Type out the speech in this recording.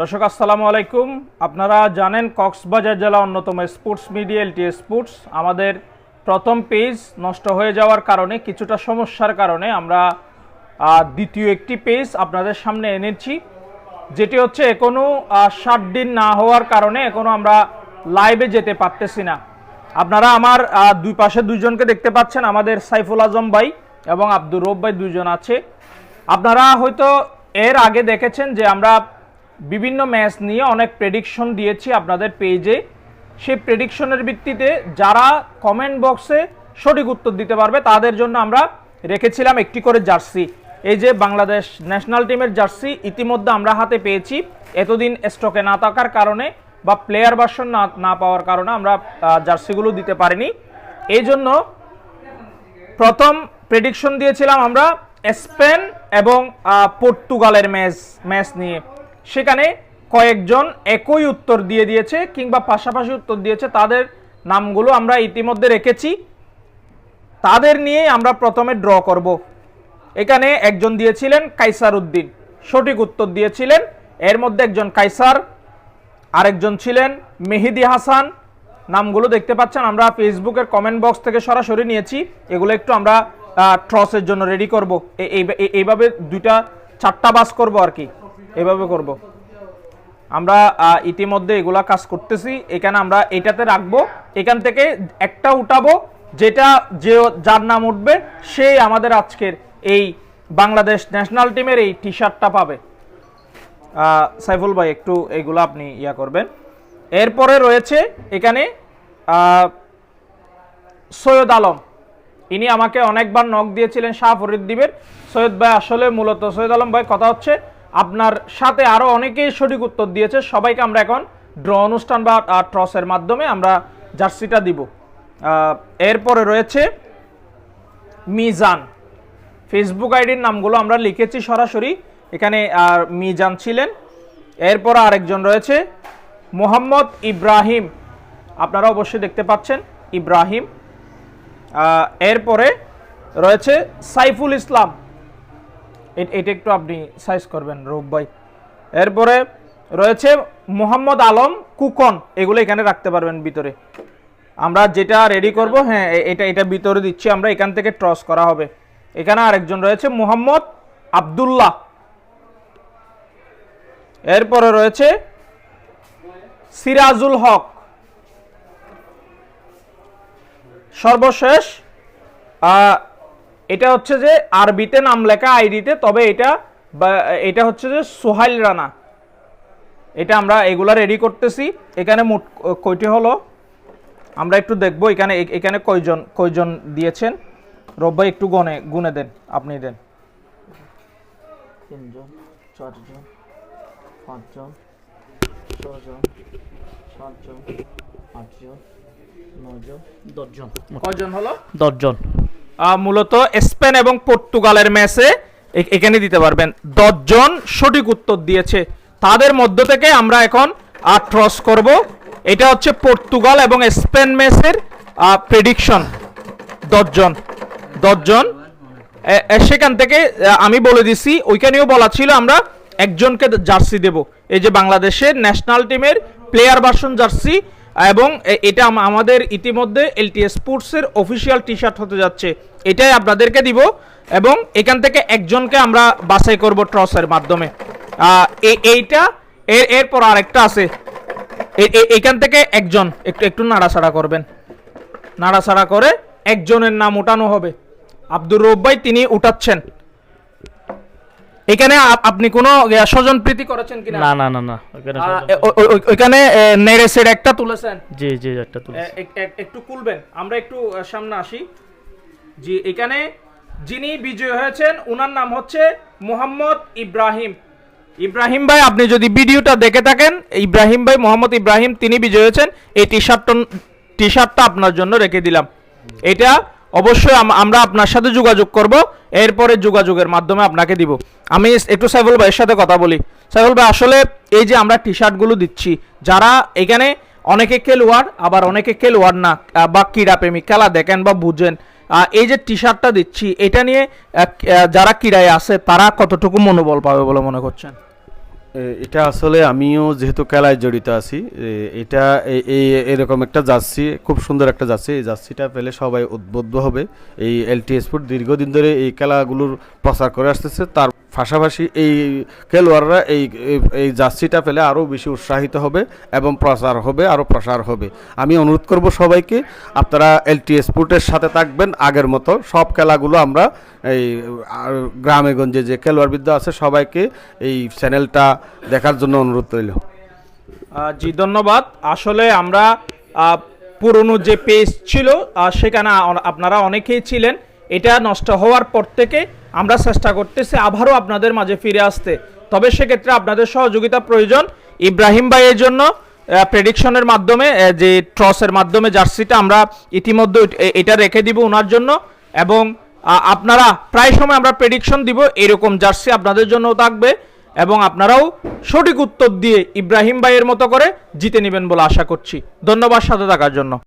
দর্শক, আসসালামু আলাইকুম। আপনারা জানেন কক্সবাজার জেলা অন্যতম স্পোর্টস মিডিয়া এলটি স্পোর্টস। আমাদের প্রথম পেজ নষ্ট হয়ে যাওয়ার কারণে, কিছুটা সমস্যার কারণে আমরা দ্বিতীয় একটি পেজ আপনাদের সামনে এনেছি, যেটি হচ্ছে এখনও ষাট দিন না হওয়ার কারণে এখনও আমরা লাইভে যেতে পারতেছি না। আপনারা আমার দুই পাশে দুইজনকে দেখতে পাচ্ছেন, আমাদের সাইফুল আজম ভাই এবং আব্দুর রব ভাই দুইজন আছে। আপনারা হয়তো এর আগে দেখেছেন যে আমরা বিভিন্ন ম্যাচ নিয়ে অনেক প্রেডিকশন দিয়েছি আপনাদের পেজে সেই প্রেডিকশনের ভিত্তিতে যারা কমেন্ট বক্সে সঠিক উত্তর দিতে পারবে, তাদের জন্য আমরা রেখেছিলাম একটি করে জার্সি এই যে বাংলাদেশ ন্যাশনাল টিমের জার্সি ইতিমধ্যে আমরা হাতে পেয়েছি। এতদিন স্টকে না থাকার কারণে বা প্লেয়ার ভার্সন না না পাওয়ার কারণে আমরা জার্সিগুলো দিতে পারিনি। এই জন্য প্রথম প্রেডিকশন দিয়েছিলাম আমরা স্পেন এবং পর্তুগালের ম্যাচ ম্যাচ নিয়ে। সেখানে কয়েকজন একই উত্তর দিয়ে দিয়েছে কিংবা পাশাপাশি উত্তর দিয়েছে, তাদের নামগুলো আমরা ইতিমধ্যে রেখেছি। তাদের নিয়ে আমরা প্রথমে ড্র করব। এখানে একজন দিয়েছিলেন কাইসার উদ্দিন, সঠিক উত্তর দিয়েছিলেন। এর মধ্যে একজন কাইসার, আরেকজন ছিলেন মেহেদি হাসান। নামগুলো দেখতে পাচ্ছেন, আমরা ফেসবুকের কমেন্ট বক্স থেকে সরাসরি নিয়েছি। এগুলো একটু আমরা ট্রসের জন্য রেডি করব। এইভাবে দুইটা, চারটা বাস করব আর কি। এইভাবে করব। আমরা ইতিমধ্যে এগুলা কাজ করতেছি। এখানে আমরা এটাতে রাখব। এখান থেকে একটা উঠাবো, যেটা যে, যার নাম উঠবে সেই আমাদের আজকের এই বাংলাদেশ ন্যাশনাল টিমের এই টি শার্টটা পাবে সাইফুল ভাই, একটু এগুলো আপনি ইয়া করবেন। এরপরে রয়েছে এখানে সৈয়দ আলম। ইনি আমাকে অনেকবার নখ দিয়েছিলেন শাহ ফরিদ্দিবের সৈয়দ ভাই আসলে মূলত, সৈয়দ আলম ভাই, কথা হচ্ছে আপনার সাথে আরও অনেকেই সঠিক উত্তর দিয়েছে। সবাইকে আমরা এখন ড্র অনুষ্ঠান বা ট্রসের মাধ্যমে আমরা জার্সিটা দিব। এরপরে রয়েছে মিজান। ফেসবুক আইডির নামগুলো আমরা লিখেছি সরাসরি। এখানে আর মিজান ছিলেন। এরপর আরেকজন রয়েছে মোহাম্মদ ইব্রাহিম। আপনারা অবশ্যই দেখতে পাচ্ছেন ইব্রাহিম। এরপরে রয়েছে সাইফুল ইসলাম। এটা একটু আপনি সাইজ করবেন রূপ ভাই। এরপরে রয়েছে মোহাম্মদ আলম কুকন। এগুলো এখানে রাখতে পারবেন ভিতরে। আমরা যেটা রেডি করব হ্যাঁ এটা এটা ভিতরে দিচ্ছি আমরা, এখান থেকে ট্রস করা হবে। এখানে আরেকজন রয়েছে মোহাম্মদ আব্দুল্লাহ। এরপরে রয়েছে সিরাজুল হক। সর্বশেষ এটা হচ্ছে যে আরবিতে নাম লেখা আইডিতে তবে এটা বা- এটা হচ্ছে যে সোহাইল রানা। এটা আমরা এগুলা রেডি করতেছি। এখানে মোট কয়টি হলো? আমরা একটু দেখব এখানে এখানে কয়জন কয়জন দিয়েছেন। রব্বাই একটু গনে গুনে দেন আপনি দেন। তিনজন চারজন পাঁচজন ছজন সাতজন আটজন নজন দশজন। কয়জন হলো? দশজন। মূলত স্পেন এবং পর্তুগালের ম্যাচে এখানে দিতে পারবেন। দশজন সঠিক উত্তর দিয়েছে। তাদের মধ্য থেকে আমরা এখন ট্রস করব। এটা হচ্ছে পর্তুগাল এবং স্পেন ম্যাচের প্রেডিকশন দশজন। দশজন। সেখান থেকে আমি বলে দিছি, ওইখানেও বলা ছিল আমরা একজনকে জার্সি দেব। এই যে বাংলাদেশের ন্যাশনাল টিমের প্লেয়ার ভার্সন জার্সি এবং এটা আমাদের ইতিমধ্যে এলটি স্পোর্টসের অফিসিয়াল টি শার্ট হতে যাচ্ছে। এটাই আপনাদেরকে দিব এবং এখান থেকে একজনকে আমরা বাছাই করব ট্রসের মাধ্যমে। এইটা, এর, এরপর আরেকটা আছে। এখান থেকে একজন, একটু একটু নাড়াচাড়া করবেন। নাড়াচাড়া করে একজনের নাম উঠানো হবে। আব্দুর রব ভাই, তিনি উঠাচ্ছেন। এখানে আপনি কোনো স্বজন প্রীতি করেছেন কিনা? না না না না ওইখানে এ, নেড়ে সেড়ে একটা তুলেছেন? জি জি একটা তুলে এ- এক- এক- একটু খুলবেন। আমরা একটু সামনে আসি। জি এখানে যিনি বিজয় হয়েছেন ওনার নাম হচ্ছে মোহাম্মদ ইব্রাহিম। ইব্রাহিম ভাই আপনি যদি ভিডিওটা দেখে থাকেন ইব্রাহিম ভাই মোহাম্মদ ইব্রাহিম তিনি বিজয় হয়েছেন। এই টি শার্টটা টি শার্টটা আপনার জন্য রেখে দিলাম। এটা অবশ্যই আমরা আপনার সাথে যোগাযোগ করব। এরপরে যোগাযোগের মাধ্যমে আপনাকে দিব। আমি একটু সাইফুল ভাইয়ের সাথে কথা বলি। সাইফুল ভাই, আসলে এই যে আমরা টি শার্টগুলো দিচ্ছি, যারা এখানে অনেকে খেলোয়াড়, আবার অনেকে খেলোয়াড় না বা ক্রীড়াপ্রেমী, খেলা দেখেন বা বুঝেন এই যে টি শার্টটা দিচ্ছি, এটা নিয়ে যারা ক্রীড়ায় আছে, তারা কতটুকু মনোবল পাবে বলে মনে করছেন? এটা আসলে আমিও যেহেতু খেলায় জড়িত আছি এটা এই এরকম একটা জার্সি, খুব সুন্দর একটা জার্সি, এই জার্সিটা পেলে সবাই উদ্বুদ্ধ হবে। এই এল এলটি স্পোর্ট দীর্ঘদিন ধরে এই খেলাগুলোর প্রচার করে আসতেছে, তার পাশাপাশি এই খেলোয়াড়রা এই, এই- জার্সিটা পেলে আরও বেশি উৎসাহিত হবে এবং প্রচার হবে, আরও প্রসার হবে। আমি অনুরোধ করব সবাইকে, আপনারা এলটি স্পোর্টের সাথে থাকবেন। আগের মতো সব খেলাগুলো আমরা এই, আর গ্রামে গঞ্জে যে খেলোয়াড়বিদ্যা আছে সবাইকে এই চ্যানেলটা দেখার জন্য অনুরোধ রইল। জি, ধন্যবাদ। আসলে আমরা পুরনো যে পেজ ছিল সেখানে আপনারা অনেকেই ছিলেন। এটা নষ্ট হওয়ার পর থেকে আমরা চেষ্টা করতেছি আবারও আপনাদের মাঝে ফিরে আসতে। তবে সেক্ষেত্রে আপনাদের সহযোগিতা প্রয়োজন। ইব্রাহিম ভাইয়ের জন্য প্রেডিকশনের মাধ্যমে যে ট্রসের মাধ্যমে জার্সিটা আমরা ইতিমধ্যে এটা রেখে দিব ওনার জন্য। এবং আপনারা প্রায় সময় আমরা প্রেডিকশন দিব, এরকম জার্সি আপনাদের জন্য থাকবে। এবং আপনারাও সঠিক উত্তর দিয়ে ইব্রাহিম ভাইয়ের মতো করে জিতে নেবেন বলে আশা করছি। ধন্যবাদ সাথে থাকার জন্য।